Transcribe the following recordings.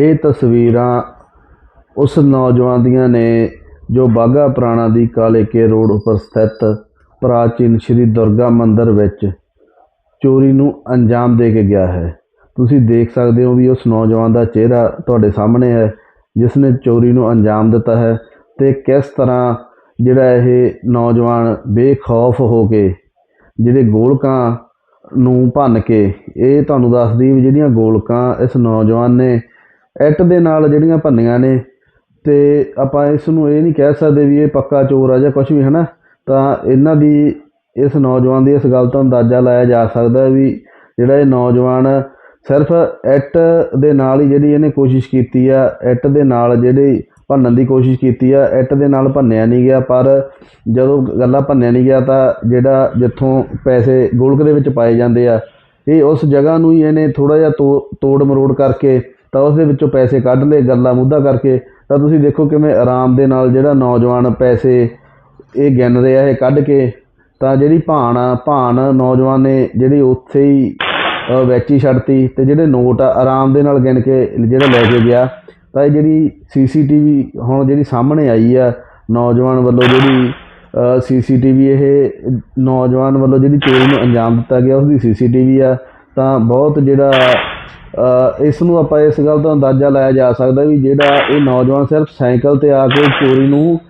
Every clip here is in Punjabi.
ਇਹ ਤਸਵੀਰਾਂ ਉਸ ਨੌਜਵਾਨ ਦੀਆਂ ਨੇ ਜੋ ਬਾਘਾ ਪੁਰਾਣਾ ਦੀ ਕਾਲੇਕੇ ਰੋਡ ਉੱਪਰ ਸਥਿਤ ਪ੍ਰਾਚੀਨ ਸ਼੍ਰੀ ਦੁਰਗਾ ਮੰਦਿਰ ਵਿੱਚ ਚੋਰੀ ਨੂੰ ਅੰਜਾਮ ਦੇ ਕੇ ਗਿਆ ਹੈ। ਤੁਸੀਂ ਦੇਖ ਸਕਦੇ ਹੋ ਵੀ ਉਸ ਨੌਜਵਾਨ ਦਾ ਚਿਹਰਾ ਤੁਹਾਡੇ ਸਾਹਮਣੇ ਹੈ, ਜਿਸ ਨੇ ਚੋਰੀ ਨੂੰ ਅੰਜਾਮ ਦਿੱਤਾ ਹੈ ਤੇ ਕਿਸ ਤਰ੍ਹਾਂ ਜਿਹੜਾ ਇਹ ਨੌਜਵਾਨ ਬੇਖੌਫ ਹੋ ਕੇ ਜਿਹੜੇ ਗੋਲਕਾਂ ਨੂੰ ਭੰਨ ਕੇ, ਇਹ ਤੁਹਾਨੂੰ ਦੱਸਦੀ ਵੀ ਜਿਹੜੀਆਂ ਗੋਲਕਾਂ ਇਸ ਨੌਜਵਾਨ ਨੇ ਐਟ ਦੇ ਨਾਲ ਜਿਹੜੀਆਂ ਭੰਨੀਆਂ ਨੇ, ਤੇ ਆਪਾਂ ਇਸ ਨੂੰ ਇਹ ਨਹੀਂ ਕਹਿ ਸਕਦੇ ਵੀ ਇਹ ਪੱਕਾ ਚੋਰ ਆ ਜਾਂ ਕੁਝ ਵੀ, ਹਨਾ? ਤਾਂ ਇਹਨਾਂ ਦੀ ਇਸ ਨੌਜਵਾਨ ਦੀ ਇਸ ਗੱਲ ਤੋਂ ਅੰਦਾਜ਼ਾ ਲਾਇਆ ਜਾ ਸਕਦਾ ਵੀ ਜਿਹੜਾ ਇਹ ਨੌਜਵਾਨ ਸਿਰਫ ਐਟ ਦੇ ਨਾਲ ਹੀ ਜਿਹੜੀ ਇਹਨੇ ਕੋਸ਼ਿਸ਼ ਕੀਤੀ ਆ ਐਟ ਦੇ ਨਾਲ ਜਿਹੜੀ ਭੰਨਣ ਦੀ ਕੋਸ਼ਿਸ਼ ਕੀਤੀ ਆ ਇੱਟ ਦੇ ਨਾਲ ਭੰਨਿਆ ਨਹੀਂ ਗਿਆ, ਪਰ ਜਦੋਂ ਗੱਲਾਂ ਭੰਨਿਆ ਨਹੀਂ ਗਿਆ ਤਾਂ ਜਿਹੜਾ ਜਿੱਥੋਂ ਪੈਸੇ ਗੋਲਕ ਦੇ ਵਿੱਚ ਪਾਏ ਜਾਂਦੇ ਆ, ਇਹ ਉਸ ਜਗ੍ਹਾ ਨੂੰ ਹੀ ਇਹਨੇ ਥੋੜਾ ਜਿਹਾ ਤੋ- ਤੋੜ ਮਰੋੜ ਕਰਕੇ ਤਾਂ ਉਸ ਦੇ ਵਿੱਚੋਂ ਪੈਸੇ ਕੱਢ ਲਏ ਗੱਲਾਂ ਮੁੱਦਾ ਕਰਕੇ। ਤਾਂ ਤੁਸੀਂ ਦੇਖੋ ਕਿਵੇਂ ਆਰਾਮ ਦੇ ਨਾਲ ਜਿਹੜਾ ਨੌਜਵਾਨ ਪੈਸੇ ਇਹ ਗਿਣ ਰਿਹਾ ਇਹ ਕੱਢ ਕੇ ਤਾਂ ਜਿਹੜੀ ਭਾਣ ਆ ਭਾਣ ਨੌਜਵਾਨ ਨੇ ਜਿਹੜੀ ਉੱਥੇ ਹੀ ਅ, ਵਿੱਚ ਹੀ ਛੱਡਤੀ ਤੇ ਜਿਹੜੇ ਨੋਟ ਆ ਆਰਾਮ ਦੇ ਨਾਲ ਗਿਣ ਕੇ ਜਿਹੜਾ ਲੈ ਕੇ ਗਿਆ। ਤਾਂ ਇਹ ਜਿਹੜੀ ਸੀਸੀਟੀਵੀ ਹੁਣ ਜਿਹੜੀ ਸਾਹਮਣੇ ਆਈ ਆ ਨੌਜਵਾਨ ਵੱਲੋਂ ਜਿਹੜੀ ਸੀਸੀਟੀਵੀ ਇਹ ਨੌਜਵਾਨ ਵੱਲੋਂ ਜਿਹੜੀ ਚੋਰੀ ਨੂੰ ਅੰਜਾਮ ਦਿੱਤਾ ਗਿਆ ਉਸ ਦੀ ਸੀਸੀਟੀਵੀ ਆ। ਤਾਂ ਬਹੁਤ ਜਿਹੜਾ ਇਸ ਨੂੰ ਆਪਾਂ ਇਸ ਗੱਲ ਦਾ ਅੰਦਾਜ਼ਾ ਲਾਇਆ ਜਾ ਸਕਦਾ ਵੀ ਜਿਹੜਾ ਇਹ ਨੌਜਵਾਨ ਸਿਰਫ ਸਾਈਕਲ ਤੇ ਆ ਕੇ ਚੋਰੀ ਨੂੰ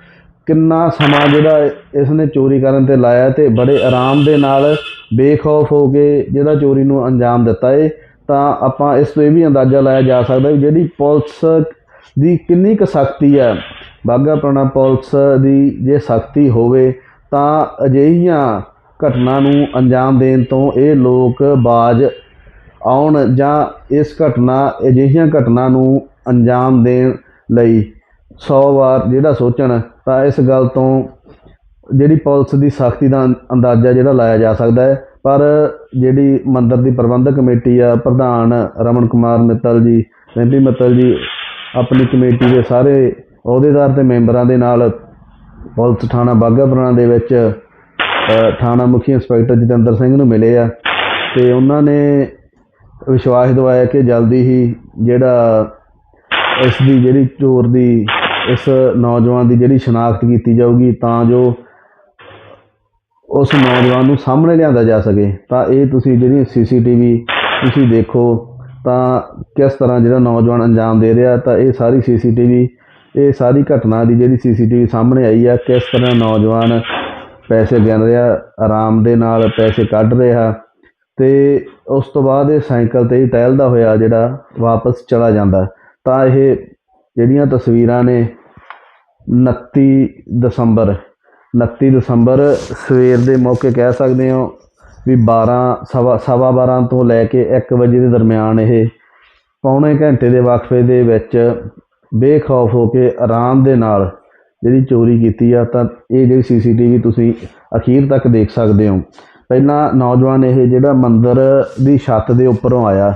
ਕਿੰਨਾ ਸਮਾਂ ਜਿਹੜਾ ਇਸ ਨੇ ਚੋਰੀ ਕਰਨ ਤੇ ਲਾਇਆ ਤੇ ਬੜੇ ਆਰਾਮ ਦੇ ਨਾਲ ਬੇਖੌਫ ਹੋ ਕੇ ਜਿਹੜਾ ਚੋਰੀ ਨੂੰ ਅੰਜਾਮ ਦਿੱਤਾ ਏ, ਤਾਂ ਆਪਾਂ ਇਸ ਤੋਂ ਇਹ ਵੀ ਅੰਦਾਜ਼ਾ ਲਾਇਆ ਜਾ ਸਕਦਾ ਵੀ ਜਿਹੜੀ ਪੁਲਿਸ ਦੀ ਕਿੰਨੀ ਕੁ ਸਖਤੀ ਹੈ ਬਾਘਾ ਪੁਰਾਣਾ ਪੁਲਿਸ ਦੀ ਜੇ ਸਖਤੀ ਹੋਵੇ ਤਾਂ ਅਜਿਹੀਆਂ ਘਟਨਾ ਨੂੰ ਅੰਜਾਮ ਦੇਣ ਤੋਂ ਇਹ ਲੋਕ ਬਾਜ ਆਉਣ ਜਾਂ ਇਸ ਘਟਨਾ, ਅਜਿਹੀਆਂ ਘਟਨਾ ਨੂੰ ਅੰਜਾਮ ਦੇਣ ਲਈ 100 ਵਾਰ ਜਿਹੜਾ ਸੋਚਣ, ਤਾਂ ਇਸ ਗੱਲ ਤੋਂ ਜਿਹੜੀ ਪੁਲਿਸ ਦੀ ਸਖਤੀ ਦਾ ਅੰਦਾਜ਼ਾ ਜਿਹੜਾ ਲਾਇਆ ਜਾ ਸਕਦਾ ਹੈ। ਪਰ ਜਿਹੜੀ ਮੰਦਰ ਦੀ ਪ੍ਰਬੰਧਕ ਕਮੇਟੀ ਆ, ਪ੍ਰਧਾਨ ਰਮਨ ਕੁਮਾਰ ਮਿੱਤਲ ਜੀ ਰਿੰਪੀ ਮਿੱਤਲ ਜੀ, ਆਪਣੀ ਕਮੇਟੀ ਦੇ ਸਾਰੇ ਅਹੁਦੇਦਾਰ ਤੇ ਮੈਂਬਰਾਂ ਦੇ ਨਾਲ ਪੁਲਿਸ ਥਾਣਾ ਬਾਗਾਪੁਰਾਣਾ ਦੇ ਵਿੱਚ ਥਾਣਾ ਮੁਖੀ ਇੰਸਪੈਕਟਰ ਜਤਿੰਦਰ ਸਿੰਘ ਨੂੰ ਮਿਲੇ ਆ। ਤੇ ਉਹਨਾਂ ਨੇ ਵਿਸ਼ਵਾਸ ਦਿਵਾਇਆ ਕਿ ਜਲਦੀ ਹੀ ਜਿਹੜਾ ਇਸ ਦੀ ਜਿਹੜੀ ਚੋਰ ਦੀ, ਇਸ ਨੌਜਵਾਨ ਦੀ ਜਿਹੜੀ ਸ਼ਨਾਖਤ ਕੀਤੀ ਜਾਊਗੀ ਤਾਂ ਜੋ ਉਸ ਨੌਜਵਾਨ ਨੂੰ ਸਾਹਮਣੇ ਲਿਆਂਦਾ ਜਾ ਸਕੇ। ਤਾਂ ਇਹ ਤੁਸੀਂ ਜਿਹੜੀ ਸੀਸੀਟੀਵੀ ਤੁਸੀਂ ਦੇਖੋ, ਤਾਂ ਕਿਸ ਤਰ੍ਹਾਂ ਜਿਹੜਾ ਨੌਜਵਾਨ ਅੰਜਾਮ ਦੇ ਰਿਹਾ, ਤਾਂ ਇਹ ਸਾਰੀ ਸੀਸੀਟੀਵੀ, ਇਹ ਸਾਰੀ ਘਟਨਾ ਦੀ ਜਿਹੜੀ ਸੀਸੀਟੀਵੀ ਸਾਹਮਣੇ ਆਈ ਆ, ਕਿਸ ਤਰ੍ਹਾਂ ਨੌਜਵਾਨ ਪੈਸੇ ਗਿਣ ਰਿਹਾ, ਆਰਾਮ ਦੇ ਨਾਲ ਪੈਸੇ ਕੱਢ ਰਿਹਾ ਤੇ ਉਸ ਤੋਂ ਬਾਅਦ ਇਹ ਸਾਈਕਲ ਤੇ ਹੀ ਟਹਿਲਦਾ ਹੋਇਆ ਜਿਹੜਾ ਵਾਪਸ ਚਲਾ ਜਾਂਦਾ ਤਾਂ ਇਹ ਜਿਹੜੀਆਂ ਤਸਵੀਰਾਂ ਨੇ 29 ਦਸੰਬਰ 29 ਦਸੰਬਰ ਸਵੇਰ ਦੇ ਮੌਕੇ ਕਹਿ ਸਕਦੇ ਹੋ ਵੀ 12 ਸਵਾ ਸਵਾ 12 ਤੋਂ ਲੈ ਕੇ 1 ਵਜੇ ਦੇ ਦਰਮਿਆਨ ਇਹ ਪੌਣੇ ਘੰਟੇ ਦੇ ਵਕਫੇ ਦੇ ਵਿੱਚ ਬੇਖੌਫ ਹੋ ਕੇ ਆਰਾਮ ਦੇ ਨਾਲ ਜਿਹੜੀ ਚੋਰੀ ਕੀਤੀ ਆ, ਤਾਂ ਇਹ ਜਿਹੜੀ ਸੀਸੀਟੀਵੀ ਤੁਸੀਂ ਅਖੀਰ ਤੱਕ ਦੇਖ ਸਕਦੇ ਹੋ। ਪਹਿਲਾਂ ਨੌਜਵਾਨ ਇਹ ਜਿਹੜਾ ਮੰਦਰ ਦੀ ਛੱਤ ਦੇ ਉੱਪਰੋਂ ਆਇਆ,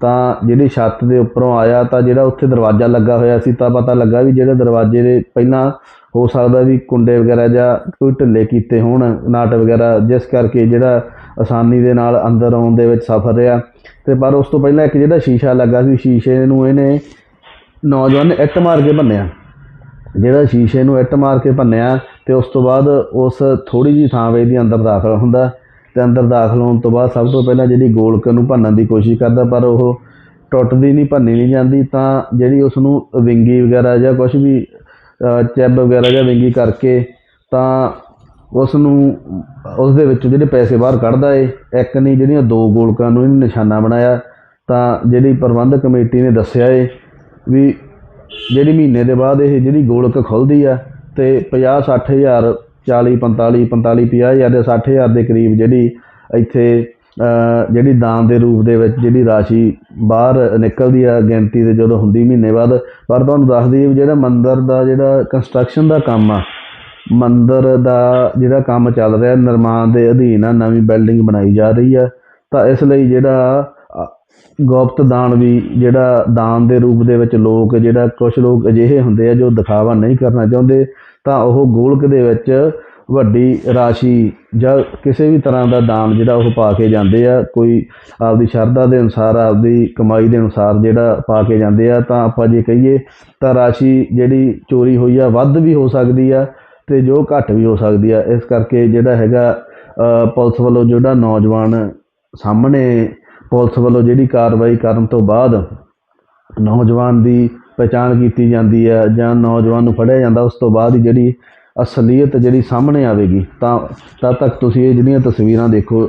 ਤਾਂ ਜਿਹੜੀ ਛੱਤ ਦੇ ਉੱਪਰੋਂ ਆਇਆ ਤਾਂ ਜਿਹੜਾ ਉੱਥੇ ਦਰਵਾਜ਼ਾ ਲੱਗਾ ਹੋਇਆ ਸੀ ਤਾਂ ਪਤਾ ਲੱਗਾ ਵੀ ਜਿਹੜੇ ਦਰਵਾਜ਼ੇ ਦੇ ਪਹਿਲਾਂ ਹੋ ਸਕਦਾ ਵੀ ਕੁੰਡੇ ਵਗੈਰਾ ਜਾਂ ਕੋਈ ਢਿੱਲੇ ਕੀਤੇ ਹੋਣ, ਨਾਟ ਵਗੈਰਾ, ਜਿਸ ਕਰਕੇ ਜਿਹੜਾ ਆਸਾਨੀ ਦੇ ਨਾਲ ਅੰਦਰ ਆਉਣ ਦੇ ਵਿੱਚ ਸਫਰ ਰਿਹਾ। ਤੇ ਪਰ ਉਸ ਤੋਂ ਪਹਿਲਾਂ ਇੱਕ ਜਿਹੜਾ ਸ਼ੀਸ਼ਾ ਲੱਗਾ ਸੀ, ਸ਼ੀਸ਼ੇ ਨੂੰ ਇਹਨੇ ਨੌਜਵਾਨ ਨੇ ਇੱਟ ਮਾਰ ਕੇ ਭੰਨਿਆ ਜਿਹੜਾ ਸ਼ੀਸ਼ੇ ਨੂੰ ਇੱਟ ਮਾਰ ਕੇ ਭੰਨਿਆ ਤੇ ਉਸ ਤੋਂ ਬਾਅਦ ਉਸ ਥੋੜੀ ਜੀ ਥਾਂ ਵੇ ਦੀ ਅੰਦਰ ਦਾਖਲ ਹੁੰਦਾ ਤੇ ਅੰਦਰ ਦਾਖਲ ਹੋਣ ਤੋਂ ਬਾਅਦ ਸਭ ਤੋਂ ਪਹਿਲਾਂ ਜਿਹੜੀ ਗੋਲਕ ਨੂੰ ਭੰਨਣ ਦੀ ਕੋਸ਼ਿਸ਼ ਕਰਦਾ ਪਰ ਉਹ ਟੁੱਟਦੀ ਨਹੀਂ, ਭੰਨੀ ਨਹੀਂ ਜਾਂਦੀ ਤਾਂ ਜਿਹੜੀ ਉਸ ਨੂੰ ਵਿੰਗੀ ਵਗੈਰਾ ਜਾਂ ਕੁਝ ਵੀ ਚੈਬ ਵਗੈਰਾ ਜਾਂ ਵਿੰਗੀ ਕਰਕੇ ਤਾਂ ਉਸ ਨੂੰ, ਉਸ ਦੇ ਵਿੱਚ ਜਿਹੜੇ ਪੈਸੇ ਬਾਹਰ ਕੱਢਦਾ ਏ, ਇੱਕ ਨਹੀਂ ਜਿਹੜੀਆਂ ਦੋ ਗੋਲਕਾਂ ਨੂੰ ਇਹਨੇ ਨਿਸ਼ਾਨਾ ਬਣਾਇਆ ਤਾਂ ਜਿਹੜੀ ਪ੍ਰਬੰਧਕ ਕਮੇਟੀ ਨੇ ਦੱਸਿਆ ਏ ਵੀ ਜਿਹੜੀ ਮਹੀਨੇ ਦੇ ਬਾਅਦ ਇਹ ਜਿਹੜੀ ਗੋਲਕ ਖੁੱਲਦੀ ਆ ਤੇ 50 60 ਹਜ਼ਾਰ 40 45 45 50 ਹਜ਼ਾਰ ਦੇ 60 ਹਜ਼ਾਰ ਦੇ ਕਰੀਬ ਜਿਹੜੀ ਇੱਥੇ ਜਿਹੜੀ ਦਾਨ ਦੇ ਰੂਪ ਦੇ ਵਿੱਚ ਜਿਹੜੀ ਰਾਸ਼ੀ ਬਾਹਰ ਨਿਕਲਦੀ ਆ ਗਿਣਤੀ ਦੇ ਜਦੋਂ ਹੁੰਦੀ ਮਹੀਨੇ ਬਾਅਦ, ਪਰ ਤੁਹਾਨੂੰ ਦੱਸ ਦਈਏ ਵੀ ਜਿਹੜਾ ਮੰਦਰ ਦਾ ਜਿਹੜਾ ਕੰਸਟਰਕਸ਼ਨ ਦਾ ਕੰਮ ਆ, ਮੰਦਰ ਦਾ ਜਿਹੜਾ ਕੰਮ ਚੱਲ ਰਿਹਾ, ਨਿਰਮਾਣ ਦੇ ਅਧੀਨ ਆ, ਨਵੀਂ ਬਿਲਡਿੰਗ ਬਣਾਈ ਜਾ ਰਹੀ ਆ, ਤਾਂ ਇਸ ਲਈ ਜਿਹੜਾ ਗੁਪਤ ਦਾਨ ਵੀ ਜਿਹੜਾ ਦਾਨ ਦੇ ਰੂਪ ਦੇ ਵਿੱਚ ਲੋਕ, ਜਿਹੜਾ ਕੁਝ ਲੋਕ ਅਜਿਹੇ ਹੁੰਦੇ ਆ ਜੋ ਦਿਖਾਵਾ ਨਹੀਂ ਕਰਨਾ ਚਾਹੁੰਦੇ, ਤਾਂ ਉਹ ਗੋਲਕ ਦੇ ਵਿੱਚ ਵੱਡੀ ਰਾਸ਼ੀ ਜਾਂ ਕਿਸੇ ਵੀ ਤਰ੍ਹਾਂ ਦਾ ਦਾਨ ਜਿਹੜਾ ਉਹ ਪਾ ਕੇ ਜਾਂਦੇ ਆ। ਕੋਈ ਆਪਦੀ ਸ਼ਰਧਾ ਦੇ ਅਨੁਸਾਰ, ਆਪਦੀ ਕਮਾਈ ਦੇ ਅਨੁਸਾਰ ਜਿਹੜਾ ਪਾ ਕੇ ਜਾਂਦੇ ਆ। ਤਾਂ ਆਪਾਂ ਜੇ ਕਹੀਏ ਤਾਂ ਰਾਸ਼ੀ ਜਿਹੜੀ ਚੋਰੀ ਹੋਈ ਆ, ਵੱਧ ਵੀ ਹੋ ਸਕਦੀ ਆ ਤੇ ਜੋ ਘੱਟ ਵੀ ਹੋ ਸਕਦੀ ਆ। ਇਸ ਕਰਕੇ ਜਿਹੜਾ ਹੈਗਾ ਪੁਲਿਸ ਵੱਲੋਂ ਜਿਹੜਾ ਨੌਜਵਾਨ ਸਾਹਮਣੇ ਪੁਲਿਸ ਵੱਲੋਂ ਜਿਹੜੀ ਕਾਰਵਾਈ ਕਰਨ ਤੋਂ ਬਾਅਦ ਨੌਜਵਾਨ ਦੀ ਪਛਾਣ ਕੀਤੀ ਜਾਂਦੀ ਹੈ ਜਾਂ ਨੌਜਵਾਨ ਨੂੰ ਫੜਿਆ ਜਾਂਦਾ, ਉਸ ਤੋਂ ਬਾਅਦ ਜਿਹੜੀ ਅਸਲੀਅਤ ਜਿਹੜੀ ਸਾਹਮਣੇ ਆਵੇਗੀ, ਤਾਂ ਤਦ ਤੱਕ ਤੁਸੀਂ ਇਹ ਜਿਹੜੀਆਂ ਤਸਵੀਰਾਂ ਦੇਖੋ।